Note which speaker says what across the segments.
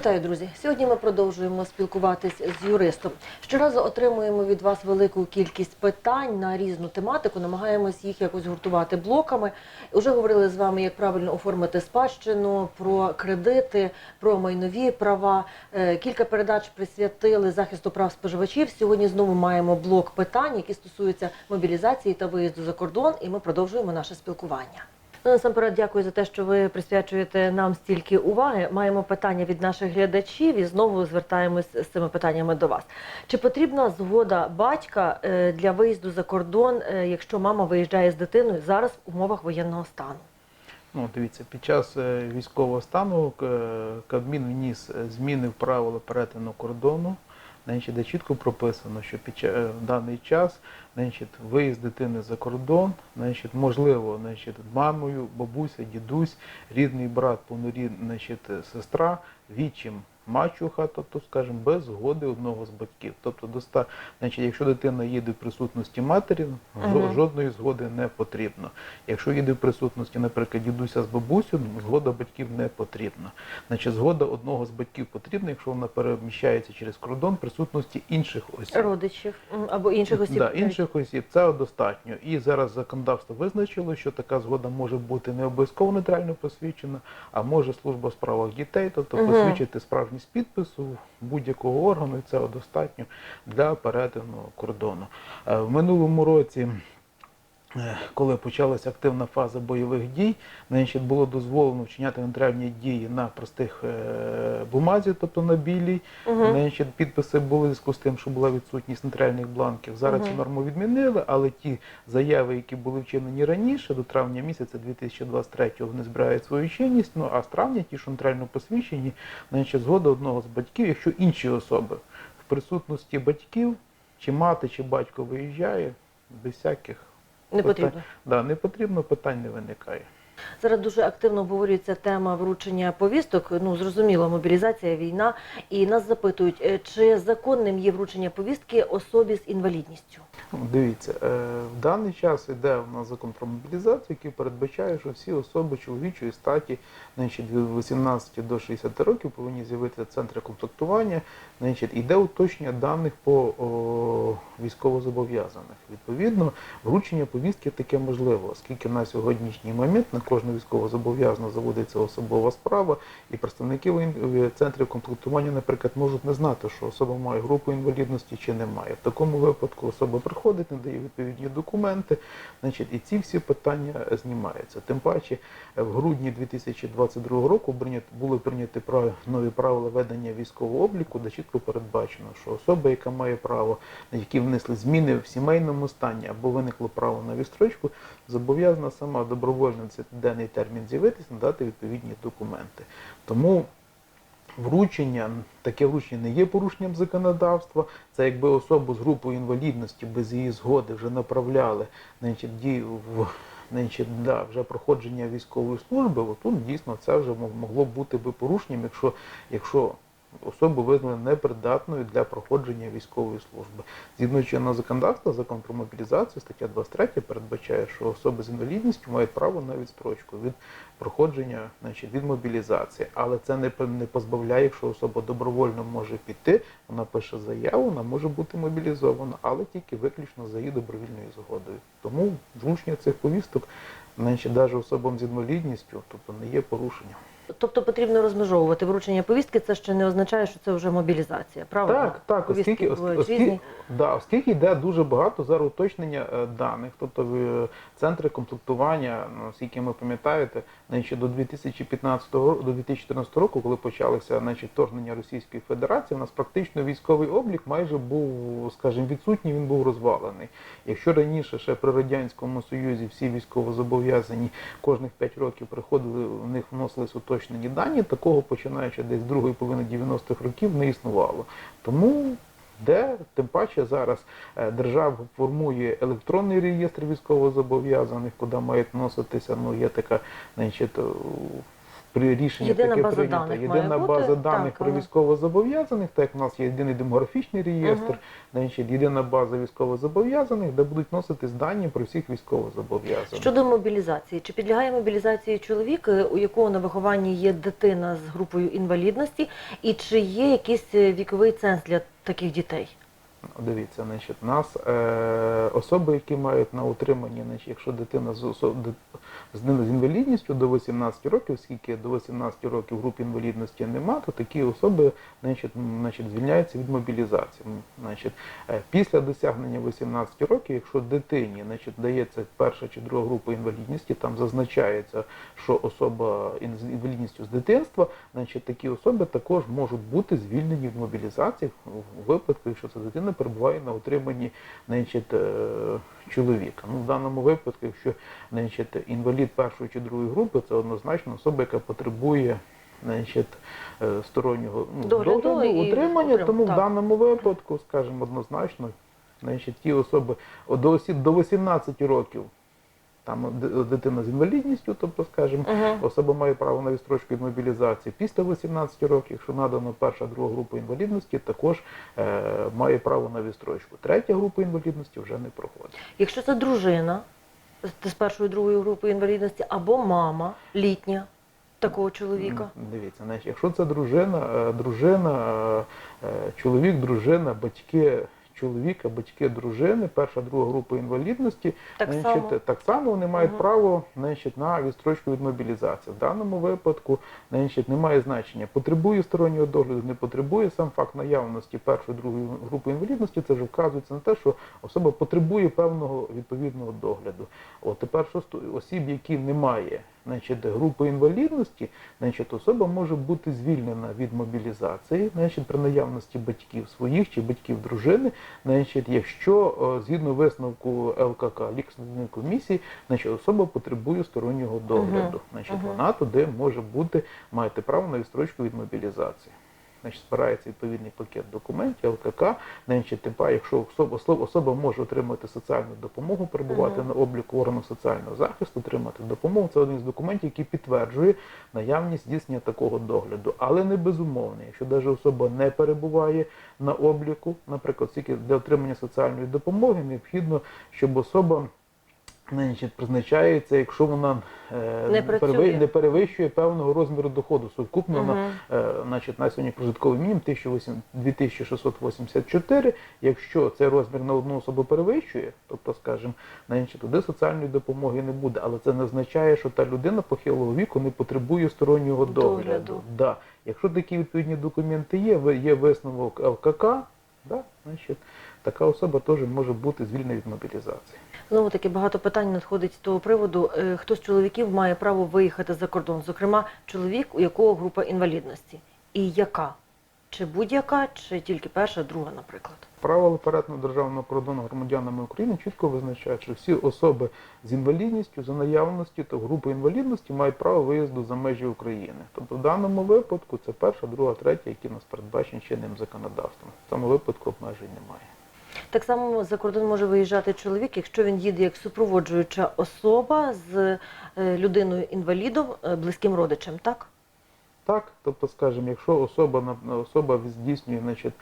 Speaker 1: Вітаю, друзі! Сьогодні ми продовжуємо спілкуватись з юристом. Щоразу отримуємо від вас велику кількість питань на різну тематику. Намагаємось їх якось гуртувати блоками. Уже говорили з вами, як правильно оформити спадщину, про кредити, про майнові права. Е, Кілька передач присвятили захисту прав споживачів. Сьогодні знову маємо блок питань, які стосуються мобілізації та виїзду за кордон. І ми продовжуємо наше спілкування. Ну, насамперед, дякую за те, що ви присвячуєте нам стільки уваги. Маємо питання від наших глядачів і знову звертаємось з цими питаннями до вас. Чи потрібна згода батька е, для виїзду за кордон, е, якщо мама виїжджає з дитиною зараз в умовах воєнного стану?
Speaker 2: Ну, дивіться, під час е, військового стану Кабмін вніс зміни в правила перетину кордону, значить, де чітко прописано, що під е, даний час значить, виїзд дитини за кордон, значить, можливо, значить, мамою, бабуся, дідусь, рідний брат, повнорідна сестра, вічим мачуха, тобто, скажімо, без згоди одного з батьків. Тобто, доста... значить, якщо дитина їде в присутності матері, жо- жодної згоди не потрібно. Якщо їде в присутності, наприклад, дідуся з бабусю, згода батьків не потрібна. Значить, згода одного з батьків потрібна, якщо вона переміщається через кордон в присутності інших осіб.
Speaker 1: Родичів або інших осіб?
Speaker 2: Да, інших осіб це достатньо. І зараз законодавство визначило, що така згода може бути не обов'язково нотаріально посвідчена, а може служба в справах дітей, тобто
Speaker 1: Мгм.
Speaker 2: посвідчити справжність підпису будь-якого органу, і це достатньо для перетину кордону. Е, В минулому році. Е, Коли почалася активна фаза бойових дій, значить, було дозволено вчиняти нотаріальні дії на простих е, бумазі, тобто на білій,
Speaker 1: Мгм.
Speaker 2: Значить, підписи були в зв'язку з тим, що була відсутність нотаріальних бланків. Зараз цю норму відмінили, але ті заяви, які були вчинені раніше, до травня місяця 2023 вони збирають свою чинність. Ну а з травня ті, що нотаріально посвідчені, значить, згода одного з батьків, якщо інші особи в присутності батьків, чи мати, чи батько виїжджає, без всяких
Speaker 1: Не
Speaker 2: питань- Да, не потрібно, питань не виникає.
Speaker 1: Зараз дуже активно обговорюється тема вручення повісток. Ну зрозуміло, мобілізація, війна. І нас запитують, е, чи законним є вручення повістки особі з інвалідністю?
Speaker 2: Ну, Дивіться, е, в даний час йде у нас закон про мобілізацію, який передбачає, що всі особи чоловічої статі значить, від 18 до 60 років повинні з'явитися центри комплектування. Значить, іде уточнення даних по о, військовозобов'язаних. Відповідно, вручення повістки таке можливо, оскільки на сьогоднішній момент на кожного військовозобов'язаного заводиться особова справа, і представники центрів комплектування, наприклад, можуть не знати, що особа має групу інвалідності чи не має. В такому випадку особа приходить, надає відповідні документи, значить, і ці всі питання знімаються. Тим паче, в грудні 2022 року були прийняті нові правила ведення військового обліку, де чітко передбачено, що особа, яка має право, які внесли зміни в сімейному стані або виникло право на відстрочку, зобов'язана сама добровольно в цей денний термін з'явитися, надати відповідні документи. Тому вручення, таке вручення не є порушенням законодавства. Це якби особу з групою інвалідності без її згоди вже направляли значить, в значить, да, вже проходження військової служби, отут дійсно це вже мог- могло бути би порушенням, якщо, якщо особу визнали непридатною для проходження військової служби. Згідно чинного законодавства, закон про мобілізацію, стаття 23 передбачає, що особи з інвалідністю мають право на відстрочку від проходження значить, від мобілізації. Але це не, не позбавляє, якщо особа добровольно може піти, вона пише заяву, вона може бути мобілізована, але тільки виключно за її добровільною згодою. Тому вручення цих повісток, значить, навіть особам з інвалідністю, тобто не є порушенням.
Speaker 1: Тобто потрібно розмежовувати вручення повістки. Це ще не означає, що це вже мобілізація. Правильно?
Speaker 2: Так, так, оскільки, оскільки, да, оскільки йде дуже багато зараз уточнення е, даних, тобто е, центри комплектування, ну, оскільки ми пам'ятаєте, значить, до 2015 до 2014 року, коли почалося значить, вторгнення Російської Федерації, у нас практично військовий облік майже був, скажімо, відсутній, він був розвалений. Якщо раніше ще при радянському союзі всі військовозобов'язані кожних 5 років приходили, в них вносились уточнені дані, такого починаючи десь з другої половини 90-х років не існувало. Тому де тим паче зараз е, держава формує електронний реєстр військовозобов'язаних, куди мають носитися, ну є така, значить, при рішення
Speaker 1: Єдина
Speaker 2: таке
Speaker 1: база
Speaker 2: прийнято.
Speaker 1: даних має
Speaker 2: Єдина
Speaker 1: бути,
Speaker 2: база даних
Speaker 1: так,
Speaker 2: про
Speaker 1: вона-
Speaker 2: військовозобов'язаних, так як у нас є єдиний демографічний реєстр,
Speaker 1: Мгм.
Speaker 2: значить, єдина база військовозобов'язаних, де будуть носитись дані про всіх військовозобов'язаних.
Speaker 1: Щодо мобілізації, чи підлягає мобілізації чоловік, е, у якого на вихованні є дитина з групою інвалідності, і чи є якийсь е, віковий ценз для таких дітей?
Speaker 2: Дивіться, значить, нас е, особи, які мають на утриманні, значить, якщо дитина з, осо- ди- з, інвалідністю до 18 років, оскільки до 18 років груп інвалідності нема, то такі особи значить, значить, звільняються від мобілізації. Значить, е, після досягнення 18 років, якщо дитині значить, дається перша чи друга група інвалідності, там зазначається, що особа з інвалідністю з дитинства, значить, такі особи також можуть бути звільнені від мобілізації в випадку, якщо ця дитина перебуває на утриманні значить, е, чоловіка. Ну, в даному випадку, якщо значить, інвалід першої чи другої групи, це однозначно особа, яка потребує значить, е, стороннього ну,
Speaker 1: Догляду
Speaker 2: догляду,
Speaker 1: і
Speaker 2: утримання,
Speaker 1: утрим-
Speaker 2: тому
Speaker 1: так.
Speaker 2: в даному випадку, скажімо, однозначно, значить, ті особи до до 18 років. Там дитина з інвалідністю, тобто, скажімо,
Speaker 1: Угу.
Speaker 2: Особа має право на відстрочку від мобілізації після 18 років, якщо надано перша, друга група інвалідності, також е, має право на відстрочку. Третя група інвалідності вже не проходить.
Speaker 1: Якщо це дружина з- першої другої групи інвалідності або мама літня такого чоловіка.
Speaker 2: Дивіться, значить, якщо це дружина, е, дружина, е, е, чоловік, дружина, батьки чоловіка, батьки дружини, перша, друга група інвалідності,
Speaker 1: Так
Speaker 2: значить,
Speaker 1: само.
Speaker 2: так само вони мають
Speaker 1: Мгм.
Speaker 2: право значить, на відстрочку від мобілізації. В даному випадку значить, немає значення, потребує стороннього догляду, не потребує. Сам факт наявності першої, другої групи інвалідності, це вже вказується на те, що особа потребує певного відповідного догляду. От тепер що осіб, які немає значить, групи інвалідності, значить, особа може бути звільнена від мобілізації, значить, при наявності батьків своїх чи батьків дружини, значить, якщо е, згідно висновку ЛКК лікарської комісії, значить, особа потребує стороннього догляду. Значить, вона туди може бути, маєте право на відстрочку від мобілізації. Значить, збирається відповідний пакет документів ЛКК, значить, типа, якщо особа, особа- особа може отримати соціальну допомогу, перебувати
Speaker 1: Мгм.
Speaker 2: на обліку органу соціального захисту, отримати допомогу. Це один з документів, який підтверджує наявність здійснення такого догляду, але не безумовний. Якщо навіть особа не перебуває на обліку, наприклад, тільки для отримання соціальної допомоги необхідно, щоб особа значить, призначається, якщо вона е,
Speaker 1: Не працює.
Speaker 2: не перевищує певного розміру доходу сукупно на Е, значить, на сьогодні прожитковий мінімум 2684. Якщо цей розмір на одну особу перевищує, тобто, скажімо, значить, туди соціальної допомоги не буде. Але це не означає, що та людина похилого віку не потребує стороннього догляду.
Speaker 1: Догляду.
Speaker 2: Да. Якщо такі відповідні документи є, є висновок ЛКК, да, значить, така особа теж може бути звільнена від мобілізації.
Speaker 1: Знову таки багато питань надходить з того приводу. е, Хто з чоловіків має право виїхати за кордон? Зокрема, чоловік, у якого група інвалідності, і яка? Чи будь-яка, чи тільки перша, друга, наприклад?
Speaker 2: Правила перетину державного кордону громадянами України чітко визначають, що всі особи з інвалідністю за наявності та групи інвалідності мають право виїзду за межі України. Тобто в даному випадку це перша, друга, третя, які нас передбачені чинним законодавством. В цьому випадку обмежень немає.
Speaker 1: Так само за кордон може виїжджати чоловік, якщо він їде як супроводжуюча особа з е, людиною-інвалідом, е, близьким родичем, так?
Speaker 2: Так, тобто, скажімо, якщо особа особа здійснює значить,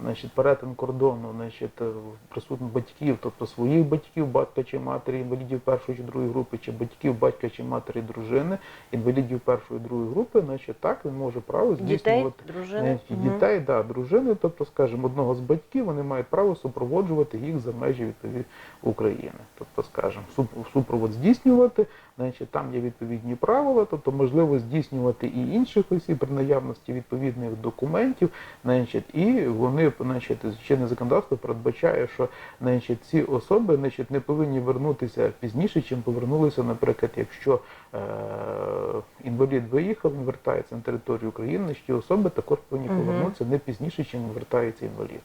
Speaker 2: значить, перетин кордону, значить, е, присутність батьків, тобто своїх батьків, батька чи матері, інвалідів першої чи другої групи, чи батьків, батька чи матері, дружини, інвалідів першої другої групи, значить так він може право
Speaker 1: Дітей,
Speaker 2: здійснювати
Speaker 1: дружини.
Speaker 2: Значить,
Speaker 1: Мгм.
Speaker 2: дітей, да, дружини, тобто, скажімо, одного з батьків, вони мають право супроводжувати їх за межі відповідь України. Тобто, скажімо, суп- супровод здійснювати, значить, там є відповідні правила, тобто можливо здійснювати і інших осіб при наявності відповідних документів, значить, і вони, значить, чинне законодавство передбачає, що значить, ці особи значить, не повинні вернутися пізніше, чим повернулися, наприклад, якщо е, інвалід виїхав, він вертається на територію України, ті особи також повинні повернутися не пізніше, чим вертається інвалід.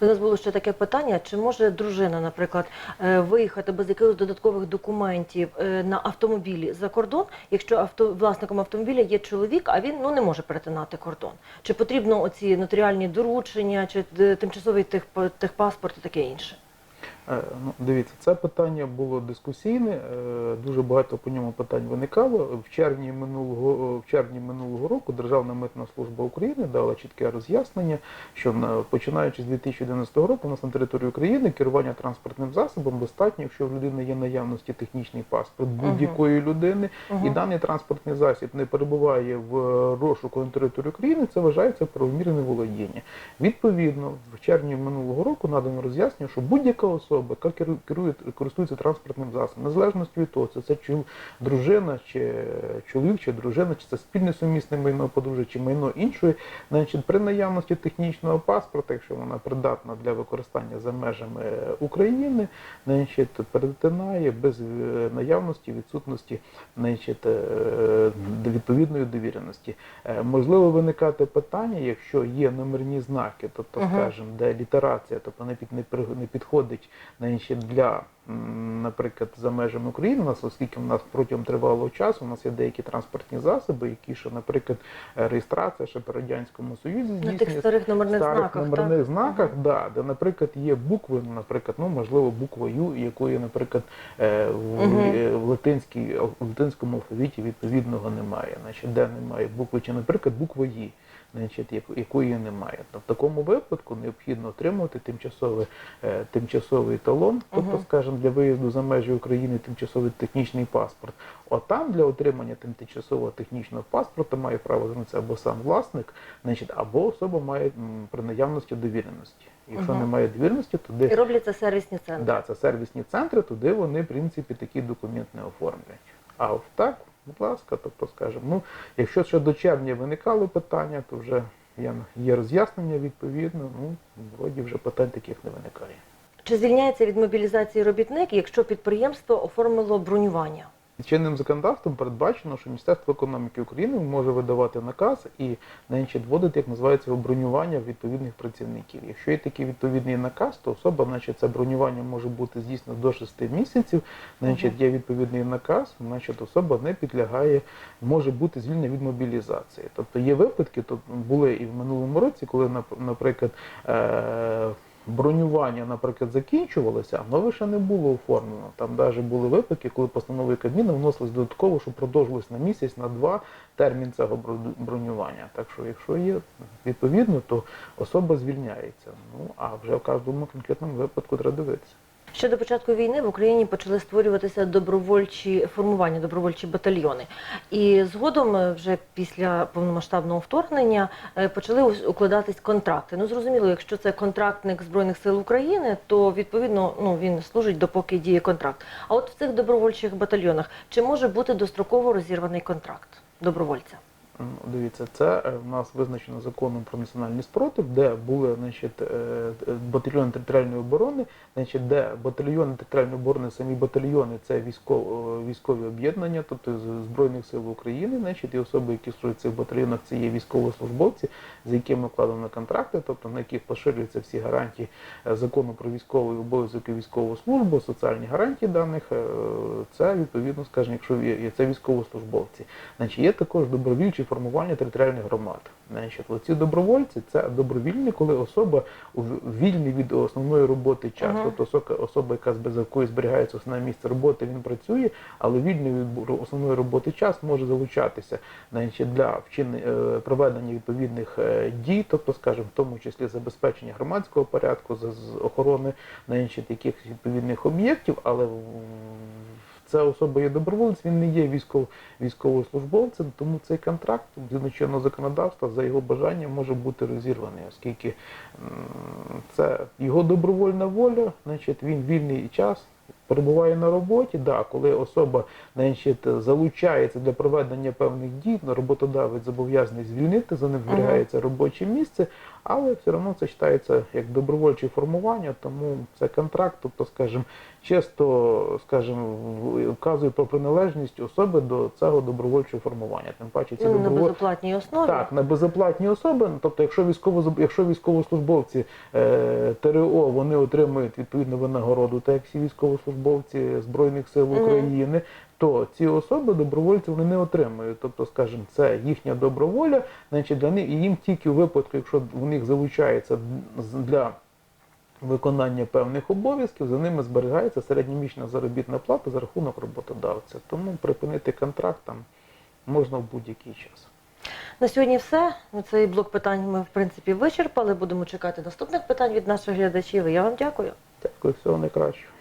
Speaker 1: До нас було ще таке питання: чи може дружина, наприклад, е, виїхати без якихось додаткових документів е, на автомобілі за кордон, якщо авто власником автомобіля є чоловік, а він ну не може перетинати кордон? Чи потрібно оці нотаріальні доручення, чи е, тимчасовий техпаспорт і таке інше?
Speaker 2: Е, Ну, дивіться, це питання було дискусійне, е, дуже багато по ньому питань виникало. В червні минулого в червні минулого року Державна митна служба України дала чітке роз'яснення, що починаючи з 2011 року у нас на території України керування транспортним засобом достатньо, якщо в людини є наявності технічний паспорт будь-якої людини, і даний транспортний засіб не перебуває в розшуку на території України, це вважається правомірне володіння. Відповідно, в червні минулого року надано роз'яснення, що будь-яка особа, яка керу- керує користується транспортним засобом, незалежно від того, це, це чи дружина, чи чоловік, чи дружина, чи це спільне сумісне майно подружжя, чи майно іншої, значить, при наявності технічного паспорта, якщо вона придатна для використання за межами України, значить, перетинає без е, наявності відсутності значить, е, відповідної довіреності. Е, Можливо виникати питання, якщо є номерні знаки, тобто,
Speaker 1: Мгм.
Speaker 2: скажімо, де літерація, тобто не підходить значить, для, наприклад, за межами України, у нас, оскільки в нас протягом тривалого часу, у нас є деякі транспортні засоби, які ще, наприклад, е, реєстрація ще при Радянському Союзі
Speaker 1: На тих старих номерних
Speaker 2: старих
Speaker 1: знаках.
Speaker 2: номерних
Speaker 1: так?
Speaker 2: знаках, да, де, наприклад, є букви, наприклад, ну можливо, буква Ю, якої, наприклад, е, в, е, в, латинській, в латинському алфавіті відповідного немає. Значить, де немає букви, чи, наприклад, буква Ї. Значить, яко- якої немає. То в такому випадку необхідно отримувати тимчасовий, е, тимчасовий талон, тобто, скажімо, для виїзду за межі України тимчасовий технічний паспорт. От там для отримання тимчасового технічного паспорта має право звернутися або сам власник, значить, або особа має при наявності довіреності. Якщо
Speaker 1: Мгм.
Speaker 2: немає довіреності, туди
Speaker 1: роблять це сервісні центри.
Speaker 2: да, це сервісні центри, туди вони, в принципі, такий документ не оформлять. А от так, будь ласка, тобто, скажемо, ну, якщо ще до червня виникали питання, то вже є, роз'яснення відповідно, ну, вроді вже питань таких не виникає.
Speaker 1: Чи звільняється від мобілізації робітник, якщо підприємство оформило бронювання?
Speaker 2: Чинним законодавством передбачено, що Міністерство економіки України може видавати наказ і значить, вводити, як називається, бронювання відповідних працівників. Якщо є такий відповідний наказ, то особа, значить, це бронювання може бути здійснено до 6 місяців. Значить, є відповідний наказ, значить, особа не підлягає, може бути звільнена від мобілізації. Тобто є випадки, тут були і в минулому році, коли, нап- наприклад, е- бронювання, наприклад, закінчувалося, а нове ще не було оформлено. Там навіть були випадки, коли постанови Кабміну вносились додатково, що продовжилось на місяць, на два термін цього бро- бронювання. Так що, якщо є відповідно, то особа звільняється. Ну а вже в кожному конкретному випадку треба дивитися.
Speaker 1: Ще до початку війни в Україні почали створюватися добровольчі формування, добровольчі батальйони. І згодом, е, вже після повномасштабного вторгнення, е, почали укладатись контракти. Ну зрозуміло, якщо це контрактник збройних сил України, то відповідно ну він служить допоки діє контракт. А от в цих добровольчих батальйонах чи може бути достроково розірваний контракт добровольця?
Speaker 2: Дивіться, це е, в нас визначено законом про національний спротив, де були значить, е, е, батальйони територіальної оборони, значить, де батальйони територіальної оборони, самі батальйони це військово, військові об'єднання, тобто Збройних сил України, значить, і особи, які служать в цих батальйонах, це є військовослужбовці, з якими вкладено контракти, тобто на яких поширюються всі гарантії закону про військовий обов'язок і військову службу, соціальні гарантії даних. Це відповідно, скажімо, якщо є- це військовослужбовці. Значить, є також добровільчі формування територіальних громад. Значить, оці добровольці це добровільні, коли особа вільний від основної роботи час. Тобто осока- особа, яка з якої зберігається основне місце роботи, він працює, але вільний від основної роботи час може залучатися значить, для вчинення е, проведення відповідних е, дій, тобто, скажімо, в тому числі забезпечення громадського порядку, з з охорони значить, якихось відповідних об'єктів, але ця особа є доброволець, він не є військов, військовослужбовцем, тому цей контракт згідно чинного законодавства за його бажанням може бути розірваний, оскільки це його добровольна воля, значить він вільний час. Перебуває на роботі, да, коли особа значить, залучається для проведення певних дій, роботодавець зобов'язаний звільнити, за ним зберігається робоче місце, але все одно це вважається як добровольче формування, тому це контракт, тобто, скажімо, чисто, скажімо, вказує про приналежність особи до цього добровольчого формування. Тим паче ці
Speaker 1: Ну, на
Speaker 2: добровольці.
Speaker 1: безоплатній основі.
Speaker 2: Так, на безоплатні особи, тобто, якщо військово якщо військовослужбовці е, ТРО вони отримують відповідну винагороду, так як всі військовослужбовці Збройних сил. України, то ці особи добровольці вони не отримують. Тобто, скажімо, це їхня доброволя, значить для них і їм тільки у випадку, якщо в них залучається для виконання певних обов'язків, за ними зберігається середньомісячна заробітна плата за рахунок роботодавця. Тому припинити контракт там можна в будь-який час.
Speaker 1: На сьогодні все. Цей блок питань ми в принципі вичерпали. Будемо чекати наступних питань від наших глядачів. Я вам дякую.
Speaker 2: Дякую, всього найкращого.